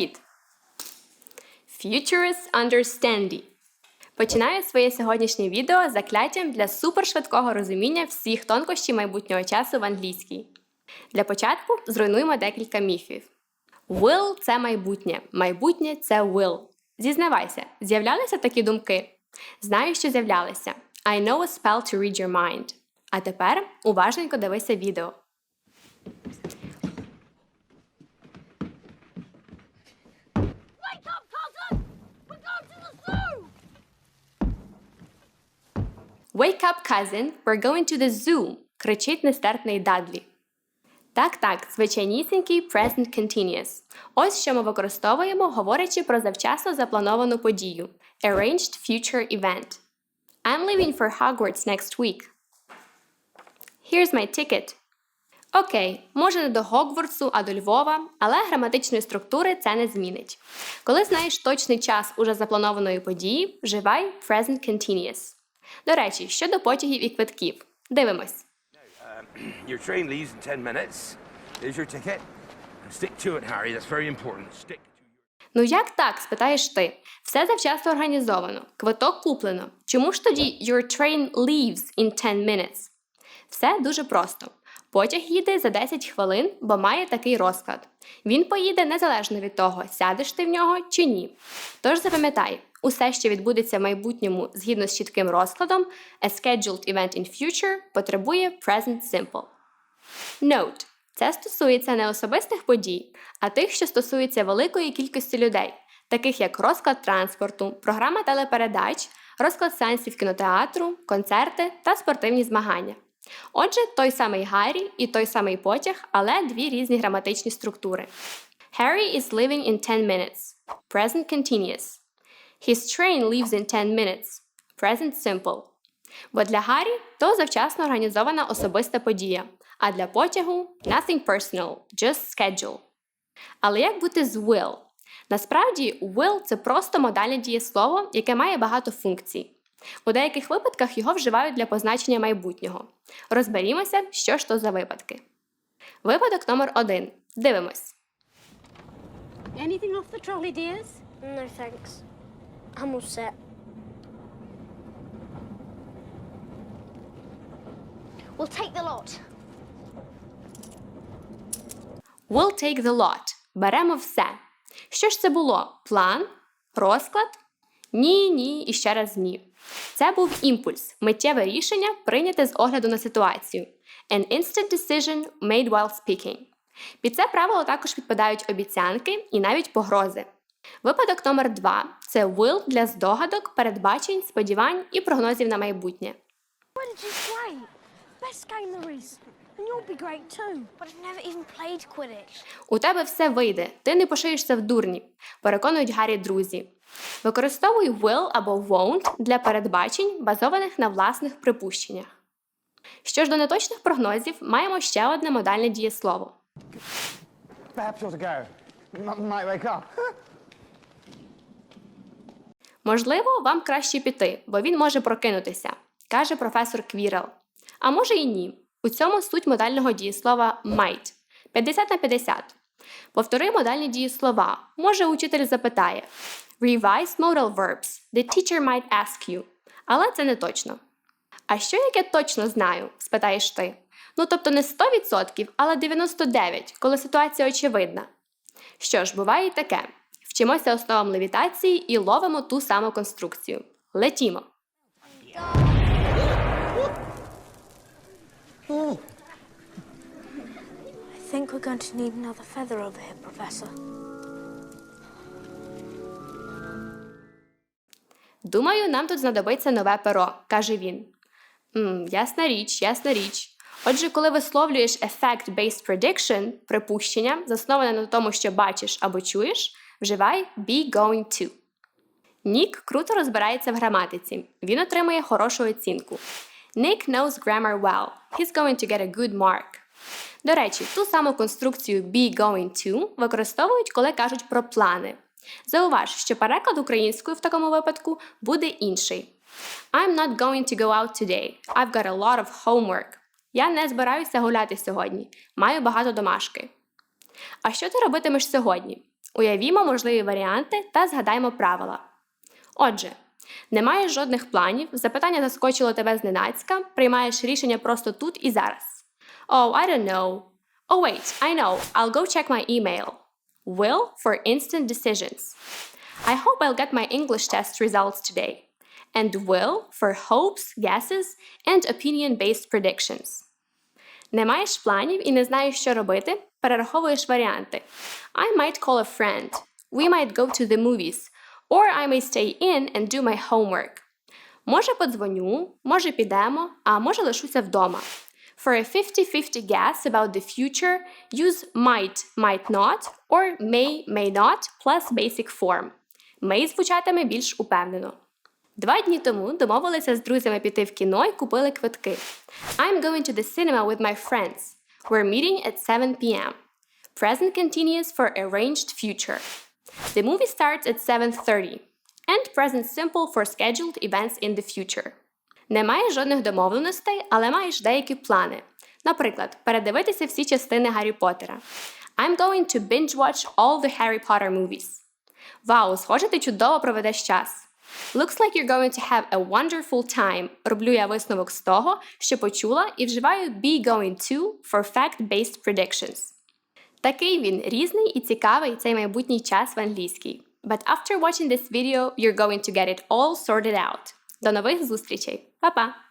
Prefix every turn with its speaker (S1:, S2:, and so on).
S1: Привіт! Futurist Understanding. Починаю своє сьогоднішнє відео закляттям для супершвидкого розуміння всіх тонкощів майбутнього часу в англійській. Для початку зруйнуємо декілька міфів. Will – це майбутнє, майбутнє це will. Зізнавайся, з'являлися такі думки? Знаю, що з'являлися. I know a spell to read your mind. А тепер уважненько дивися відео.
S2: Wake up, cousin! We're going to the zoo!
S1: Wake up, cousin, we're going to the zoo, кричить нестерпний Дадлі. Так, так, звичайнісінький present continuous. Ось що ми використовуємо, говорячи про завчасно заплановану подію. Arranged future event. I'm leaving for Hogwarts next week. Here's my ticket. Окей, може не до Гогвартсу, а до Львова, але граматичної структури це не змінить. Коли знаєш точний час уже запланованої події, вживай present continuous. До речі, щодо потягів і квитків. Дивимось.
S3: Your train leaves in 10 minutes. There's your ticket. Stick to it, Harry. That's very important. Stick to your.
S1: Ну як так? спитаєш ти. Все завчасно організовано, квиток куплено. Чому ж тоді your train leaves in 10 minutes? Все дуже просто. Потяг їде за 10 хвилин, бо має такий розклад. Він поїде незалежно від того, сядеш ти в нього чи ні. Тож запам'ятай, усе, що відбудеться в майбутньому згідно з чітким розкладом, a scheduled event in future потребує present simple. Note. Це стосується не особистих подій, а тих, що стосуються великої кількості людей, таких як розклад транспорту, програма телепередач, розклад сеансів кінотеатру, концерти та спортивні змагання. Отже, той самий Гаррі і той самий потяг, але дві різні граматичні структури. Harry is leaving in 10 minutes. Present continuous. His train leaves in 10 minutes. Present simple. Бо для Гаррі то завчасно організована особиста подія, а для потягу nothing personal, just schedule. Але як бути з will? Насправді, will це просто модальне дієслово, яке має багато функцій. У деяких випадках його вживають для позначення майбутнього. Розберімося, що ж то за випадки. Випадок номер один. Дивимось.
S2: Anything off the trolley, dears?
S4: No thanks. Set. We'll take the lot.
S1: We'll take the lot. Беремо все. Що ж це було? План? Розклад? Ні, ні і ще раз ні. Це був імпульс, миттєве рішення, прийняте з огляду на ситуацію. An instant decision made while speaking. Під це правило також підпадають обіцянки і навіть погрози. Випадок номер два це will для здогадок, передбачень, сподівань і прогнозів на майбутнє. У тебе все вийде, ти не пошиєшся в дурні, переконують Гаррі друзі. Використовуй will або won't для передбачень, базованих на власних припущеннях. Що ж до неточних прогнозів, маємо ще одне модальне дієслово.
S5: Perhaps you're to go. M- might wake up.
S1: Можливо, вам краще піти, бо він може прокинутися, каже професор Квірел. А може і ні. У цьому суть модального дієслова might 50 на 50. Повтори модальні дієслова. Може, учитель запитає. Revise modal verbs. The teacher might ask you. Але це не точно. А що як я точно знаю? спитаєш ти. Ну тобто не 100%, але 99%, коли ситуація очевидна. Що ж, буває і таке. Вчимося основам левітації і ловимо ту саму конструкцію. Летімо.
S4: I think we're going to need another feather over here, Professor.
S1: Думаю, нам тут знадобиться нове перо, каже він. «М, ясна річ, ясна річ. Отже, коли висловлюєш effect-based prediction, припущення, засноване на тому, що бачиш або чуєш, вживай be going to. Нік круто розбирається в граматиці. Він отримує хорошу оцінку. Nick knows grammar well. He's going to get a good mark. До речі, ту саму конструкцію be going to використовують, коли кажуть про плани. Зауваж, що переклад українською в такому випадку буде інший. I'm not going to go out today. I've got a lot of homework. Я не збираюся гуляти сьогодні. Маю багато домашки. А що ти робитимеш сьогодні? Уявімо можливі варіанти та згадаймо правила. Отже, не маєш жодних планів, запитання заскочило тебе зненацька, приймаєш рішення просто тут і зараз. Oh, I don't know. Oh, wait, I know. I'll go check my email. Will for instant decisions. I hope I'll get my English test results today. And will for hopes, guesses, and opinion based predictions. Не маєш планів і не знаєш, що робити, перераховуєш варіанти. I might call a friend. We might go to the movies. Or I may stay in and do my homework. Може, подзвоню, може, підемо, а може, лишуся вдома. For a 50-50 guess about the future, use might, might not, or may, may not plus basic form. May звучатиме більш упевнено. Два дні тому домовилися з друзями піти в кіно і купили квитки. I'm going to the cinema with my friends. We're meeting at 7 p.m. Present continuous for arranged future. The movie starts at 7.30. And present simple for scheduled events in the future. Не маєш жодних домовленостей, але маєш деякі плани. Наприклад, передивитися всі частини Гаррі Поттера. I'm going to binge watch all the Harry Potter movies. Вау, схоже, ти чудово проведеш час. Looks like you're going to have a wonderful time. Роблю я висновок з того, що почула, і вживаю be going to for fact-based predictions. Такий він різний і цікавий цей майбутній час в англійській. But after watching this video, you're going to get it all sorted out. До нових зустрічей. Па-па!